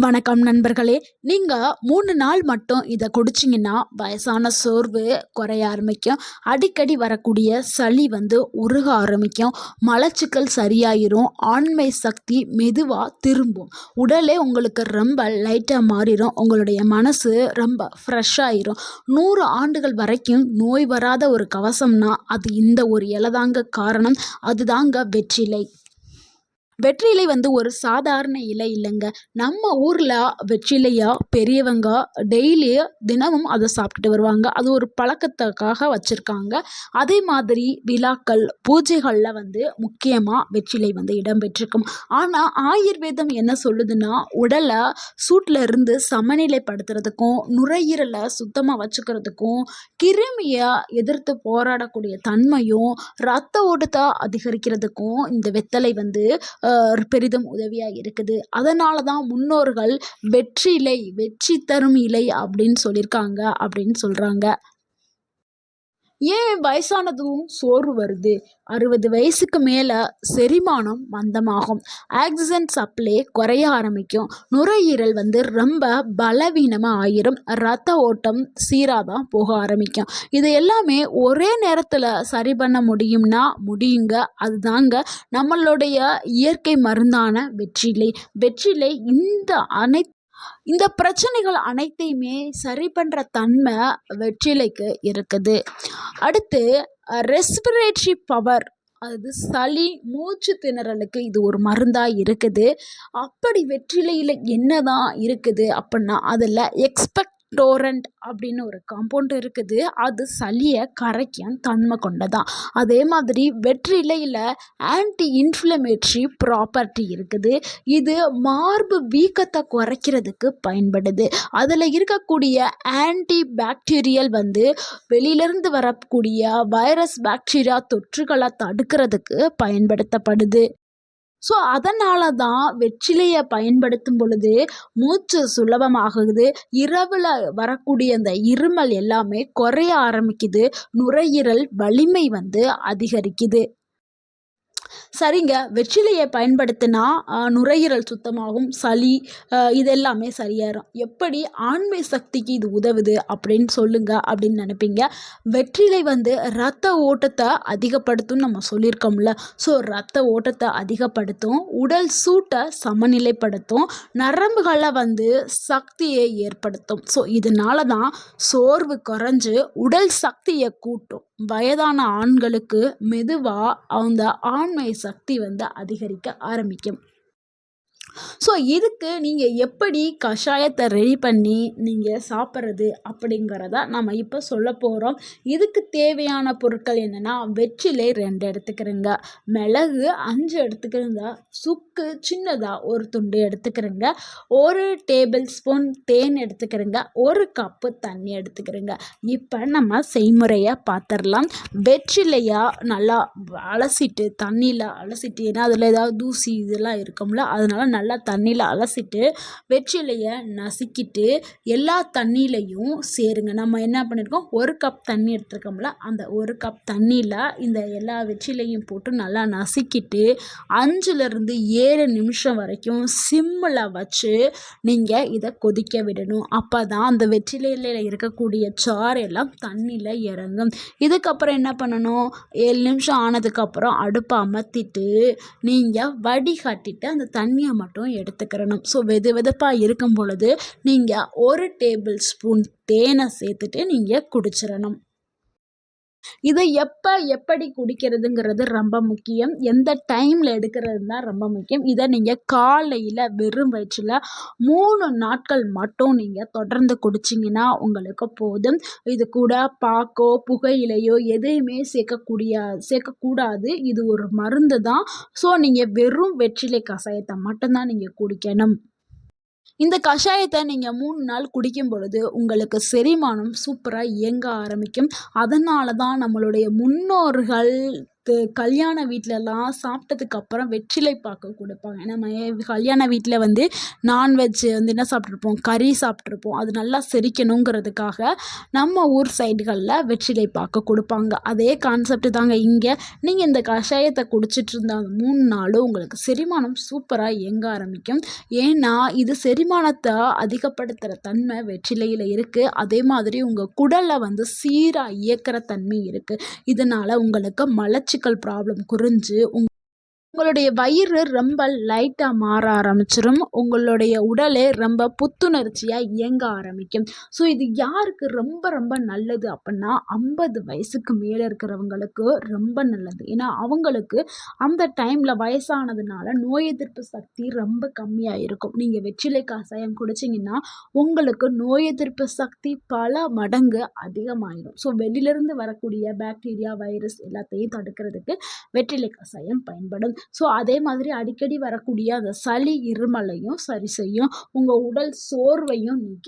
வணக்கம் நண்பர்களே. நீங்கள் மூணு நாள் மட்டும் இதை குடிச்சிங்கன்னா வயசான சோர்வு குறைய ஆரம்பிக்கும். அடிக்கடி வரக்கூடிய சளி வந்து உருக ஆரம்பிக்கும். மலச்சிக்கல் சரியாயிரும். ஆண்மை சக்தி மெதுவாக திரும்பும். உடலே உங்களுக்கு ரொம்ப லைட்டாக மாறிடும் உங்களுடைய மனசு ரொம்ப ஃப்ரெஷ்ஷாயிரும் நூறு ஆண்டுகள் வரைக்கும் நோய் வராத ஒரு கவசம்னா அது இந்த ஒரு இலதாங்க காரணம். அதுதாங்க வெற்றிலை. வெற்றிலை வந்து ஒரு சாதாரண இலை இல்லைங்க. நம்ம ஊரில் வெற்றிலையாக பெரியவங்க டெய்லி தினமும் அதை சாப்பிட்டுட்டு வருவாங்க. அது ஒரு பழக்கத்துக்காக வச்சுருக்காங்க. அதே மாதிரி விழாக்கள் பூஜைகளில் வந்து முக்கியமாக வெற்றிலை வந்து இடம்பெற்றிருக்கும். ஆனால் ஆயுர்வேதம் என்ன சொல்லுதுன்னா உடலை சூட்டில் இருந்து சமநிலைப்படுத்துறதுக்கும் நுரையீரலை சுத்தமாக வச்சுக்கிறதுக்கும் கிருமியை எதிர்த்து போராடக்கூடிய தன்மையும் ரத்த ஓட்டத்தை அதிகரிக்கிறதுக்கும் இந்த வெத்தலை வந்து பெரிதும் உதவியாக இருக்குது. அதனால தான் முன்னோர்கள் வெற்றிலை வெற்றி தரும் இலை அப்படின்னு சொல்லியிருக்காங்க அப்படின்னு சொல்கிறாங்க ஏன் வயசானதும் சோர்வு வருது. அறுபது வயசுக்கு மேலே செரிமானம் மந்தமாகும். ஆக்சிஜன் சப்ளை குறைய ஆரம்பிக்கும். நுரையீரல் வந்து ரொம்ப பலவீனமாக ஆயிரும். ரத்த ஓட்டம் சீராக தான் போக ஆரம்பிக்கும். இது எல்லாமே ஒரே நேரத்தில் சரி பண்ண முடியும்னா முடியுங்க. அதுதாங்க நம்மளுடைய இயற்கை மருந்தான வெற்றிலை. வெற்றிலை இந்த அனைத்து இந்த பிரச்சனைகள் அனைத்தையுமே சரி பண்ணுற தன்மை வெற்றிலைக்கு இருக்குது. அடுத்து ரெஸ்பிரேட்ரி பவர் அது சளி மூச்சு திணறலுக்கு இது ஒரு மருந்தாக இருக்குது. அப்படி வெற்றிலையில் என்னதான் இருக்குது அப்படின்னா அதில் எக்ஸ்பெக்ட் டோரண்ட் அப்படின்னு ஒரு காம்பவுண்ட் இருக்குது. அது சளியை கரைக்கும் தன்மை கொண்டதான் அதே மாதிரி வெற்றிலையில் ஆன்டி இன்ஃப்ளமேட்ரி ப்ராப்பர்ட்டி இருக்குது. இது மார்பு வீக்கத்தை குறைக்கிறதுக்கு பயன்படுது. அதில் இருக்கக்கூடிய ஆன்டி பாக்டீரியல் வந்து வெளியிலேருந்து வரக்கூடிய வைரஸ் பாக்டீரியா தொற்றுகளை தடுக்கிறதுக்கு பயன்படுத்தப்படுது. ஸோ அதனால தான் வெற்றிலையை பயன்படுத்தும் பொழுது மூச்சு சுலபமாகுது. இரவில் வரக்கூடிய அந்த இருமல் எல்லாமே குறைய ஆரம்பிக்குது. நுரையீரல் வலிமை வந்து அதிகரிக்குது. சரிங்க. வெற்றிலையை பயன்படுத்தினா நுரையீரல் சுத்தமாகும் சளி இதெல்லாமே சரியாயிரும். எப்படி ஆண்மை சக்திக்கு இது உதவுது அப்படின்னு சொல்லுங்க அப்படின்னு நினைப்பீங்க. வெற்றிலை வந்து ரத்த ஓட்டத்தை அதிகப்படுத்தும் நம்ம சொல்லியிருக்கோம்ல. ஸோ ரத்த ஓட்டத்தை அதிகப்படுத்தும் உடல் சூட்டை சமநிலைப்படுத்தும் நரம்புகளை வந்து சக்தியை ஏற்படுத்தும். ஸோ இதனால தான் சோர்வு குறைஞ்சு உடல் சக்தியை கூட்டும். வயதான ஆண்களுக்கு மெதுவாக அந்த ஆண்மை சக்தி வந்து அதிகரிக்க ஆரம்பிக்கும். ஸோ இதுக்கு நீங்கள் எப்படி கஷாயத்தை ரெடி பண்ணி நீங்கள் சாப்பிட்றது அப்படிங்கிறத நம்ம இப்போ சொல்ல போகிறோம் இதுக்கு தேவையான பொருட்கள் என்னென்னா வெற்றிலை ரெண்டு எடுத்துக்கிறேங்க. மிளகு அஞ்சு எடுத்துக்கிறேங்க. சுக்கு சின்னதாக ஒரு துண்டு எடுத்துக்கிறேங்க. ஒரு டேபிள் ஸ்பூன் தேன் எடுத்துக்கிறேங்க. ஒரு கப்பு தண்ணி எடுத்துக்கிறேங்க. இப்போ நம்ம செய்முறையை பார்த்துடலாம் வெற்றிலையா நல்லா அலசிட்டு தண்ணியில் அலசிட்டு ஏன்னா அதில் ஏதாவது தூசி இதெல்லாம் இருக்கும்ல அதனால் நல்லா தண்ணியில் அலசிட்டு வெற்றிலையை நசுக்கிட்டு எல்லா தண்ணியிலையும் சேருங்க. நம்ம என்ன பண்ணியிருக்கோம் ஒரு கப் தண்ணி எடுத்துருக்கோம்ல அந்த ஒரு கப் தண்ணியில் இந்த எல்லா வெற்றிலையும் போட்டு நல்லா நசுக்கிட்டு அஞ்சுலேருந்து ஏழு நிமிஷம் வரைக்கும் சிம்மில் வச்சு நீங்கள் இதை கொதிக்க விடணும். அப்போ தான் அந்த வெற்றிலையில் இருக்கக்கூடிய சாறு எல்லாம் தண்ணியில் இறங்கும். இதுக்கப்புறம் என்ன பண்ணணும்? ஏழு நிமிஷம் ஆனதுக்கப்புறம் அடுப்பை அமர்த்திட்டு நீங்கள் வடிகட்டிட்டு அந்த தண்ணியை மட்டும் மட்டும் எடுத்துக்கிறணும். ஸோ வெது வெதுப்பாக இருக்கும் பொழுது நீங்கள் ஒரு டேபிள் ஸ்பூன் தேனை சேர்த்துட்டு நீங்கள் குடிச்சிடணும் இதை எப்போ எப்படி குடிக்கிறதுங்கிறது ரொம்ப முக்கியம். எந்த டைமில் எடுக்கிறது தான் ரொம்ப முக்கியம். இதை நீங்கள் காலையில் வெறும் வயிற்றில் மூணு நாட்கள் மட்டும் நீங்கள் தொடர்ந்து குடிச்சிங்கன்னா உங்களுக்கு போதும். இது கூட பாக்கோ புகையிலையோ எதையுமே சேர்க்கக்கூடிய சேர்க்கக்கூடாது. இது ஒரு மருந்து தான். ஸோ நீங்கள் வெறும் வெற்றிலை கஷாயத்தை மட்டும்தான் நீங்கள் குடிக்கணும். இந்த கஷாயத்தை நீங்கள் மூணு நாள் குடிக்கும் பொழுது உங்களுக்கு செரிமானம் சூப்பராக இயங்க ஆரம்பிக்கும். அதனால தான் நம்மளுடைய முன்னோர்கள் கல்யாண வீட்டிலலாம் சாப்பிட்டதுக்கு அப்புறம் வெற்றிலை பாக்கு கொடுப்பாங்க. நம்ம கல்யாண வீட்டில் வந்து நான்வெஜ் வந்து என்ன சாப்பிட்ருப்போம் கறி சாப்பிட்ருப்போம் அது நல்லா செரிக்கணுங்கிறதுக்காக நம்ம ஊர் சைடுகளில் வெற்றிலை பாக்கு கொடுப்பாங்க. அதே கான்செப்ட் தாங்க இங்கே. நீங்கள் இந்த கஷாயத்தை குடிச்சிட்டு இருந்தால் மூணு நாளும் உங்களுக்கு செரிமானம் சூப்பராக இயங்க ஆரம்பிக்கும். ஏன்னா இது செரிமானத்தை அதிகப்படுத்துகிற தன்மை வெற்றிலையில் இருக்குது அதே மாதிரி உங்கள் குடலை வந்து சீராக இயக்கிற தன்மை இருக்குது இதனால் உங்களுக்கு மலச்சிக்கல் ப்ராப்ளம் குறைஞ்சு உங் உங்களுடைய வயிறு ரொம்ப லைட்டாக மாற ஆரம்பிச்சிடும் உங்களுடைய உடலே ரொம்ப புத்துணர்ச்சியாக இயங்க ஆரம்பிக்கும். ஸோ இது யாருக்கு ரொம்ப ரொம்ப நல்லது அப்படின்னா ஐம்பது வயசுக்கு மேலே இருக்கிறவங்களுக்கு ரொம்ப நல்லது. ஏன்னா அவங்களுக்கு அந்த டைமில் வயசானதுனால நோய் எதிர்ப்பு சக்தி ரொம்ப கம்மியாக இருக்கும். நீங்கள் வெற்றிலை கஷாயம் குடிச்சிங்கன்னா உங்களுக்கு நோய் எதிர்ப்பு சக்தி பல மடங்கு அதிகமாயிடும் ஸோ வெளியிலேருந்து வரக்கூடிய பாக்டீரியா வைரஸ் எல்லாத்தையும் தடுக்கிறதுக்கு வெற்றிலை கஷாயம் பயன்படும். ஸோ அதே மாதிரி அடிக்கடி வரக்கூடிய அந்த சளி இருமலையும் சரி செய்யும். உங்கள் உடல் சோர்வையும் நீக்கும்